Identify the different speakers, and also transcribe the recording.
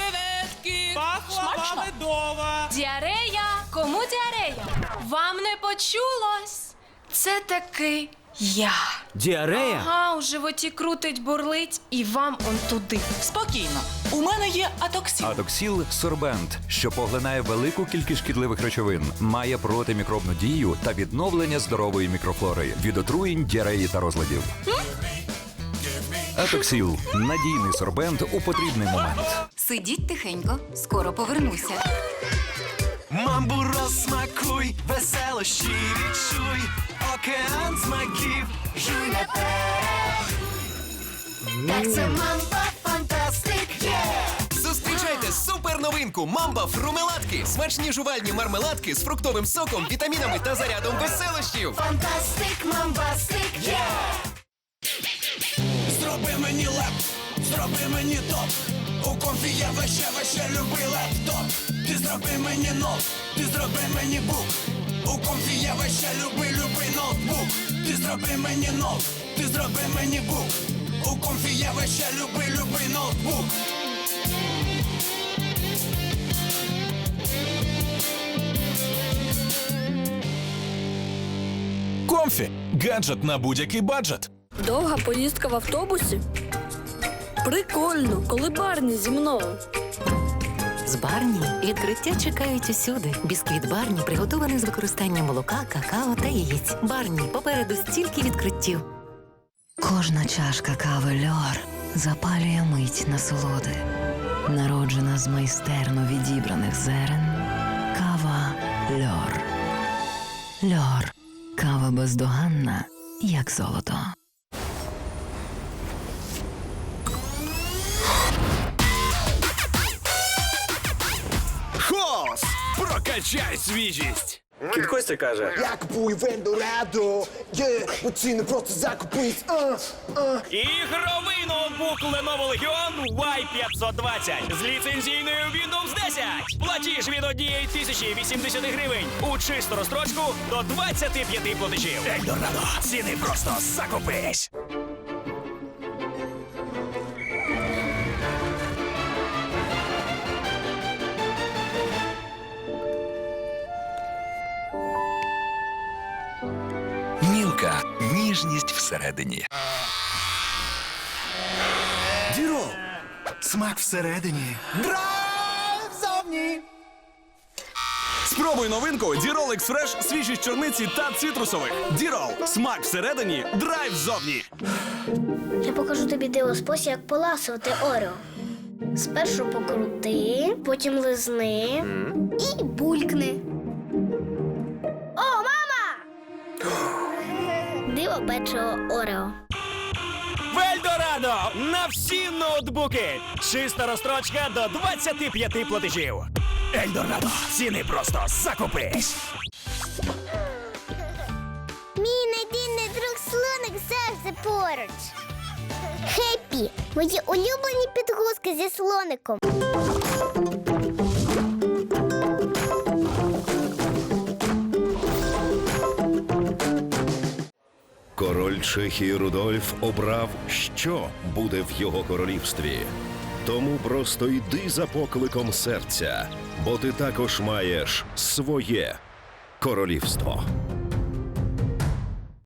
Speaker 1: креветки, пахла Смачно. Діарея, кому діарея? Вам не почулось? Це таки я.
Speaker 2: Діарея?
Speaker 1: Ага, у животі крутить, бурлить, і вам он туди.
Speaker 3: Спокійно, у мене є атоксіл.
Speaker 4: Адоксіл сорбент, що поглинає велику кількість шкідливих речовин, має протимікробну дію та відновлення здорової мікрофлори від отруєнь, діареї та розладів. Атоксіл надійний сорбент у потрібний момент.
Speaker 5: Сидіть тихенько, скоро повернуся.
Speaker 6: Мамбу розсмакуй, веселощі відчуй, океан смаків, жуй наперед.
Speaker 7: Так це мамба фантастик є!
Speaker 6: Зустрічайте супер новинку Мамба фрумеладки. Смачні жувальні мармеладки з фруктовим соком, вітамінами та зарядом веселощів.
Speaker 7: Фантастик, мамбастик є!
Speaker 8: Зроби мені леп, зроби мені топ. У комфі є веще, веще люби лептоп. Ти зроби мені нот, ти зроби мені бук. У комфі є веще, люби, люби ноутбук. Ти зроби мені нот, ти зроби мені бук. У комфі є веще, люби, люби ноутбук.
Speaker 9: Комфі гаджет на будь-який баджет.
Speaker 10: Довга поїздка в автобусі? Прикольно, коли Барні зі мною.
Speaker 5: З Барні відкриття чекають усюди. Бісквіт Барні приготований з використанням молока, какао та яєць. Барні попереду стільки відкриттів. Кожна чашка кави льор запалює мить насолоди. Народжена з майстерно відібраних зерен. Кава льор. Льор. Кава бездоганна, як золото.
Speaker 9: Прокачай свіжість!
Speaker 2: Кіт Костя каже.
Speaker 8: Я купую Вендорадо, є, бо ціни просто закупись, а, а.
Speaker 2: Ігровий ноутбук Lenovo Legion Y520 з ліцензійною Windows 10. Платіж від однієї тисячі 80 гривень у чисту розстрочку до 25 платежів. Ельдорадо, ціни просто закупись.
Speaker 6: Мілка. Ніжність всередині. Дірол. Смак всередині.
Speaker 8: Драйв зовні.
Speaker 9: Спробуй новинку Дірол Експреш свіжість чорниці та цитрусових. Дірол. Смак всередині, драйв зовні.
Speaker 7: Я покажу тобі диво спосіб, як поласувати Орео. Спершу покрути, потім лизни і булькни. Диво печиво Орео.
Speaker 2: Вельдорадо на всі ноутбуки. Чиста розстрочка до 25 платежів. Ельдорадо, ціни просто закупись.
Speaker 7: Мій надійний друг слоник завжди поруч. Хеппі! Мої улюблені підгузки зі слоником.
Speaker 11: Король Чехії Рудольф обрав, що буде в його королівстві. Тому просто йди за покликом серця, бо ти також маєш своє королівство.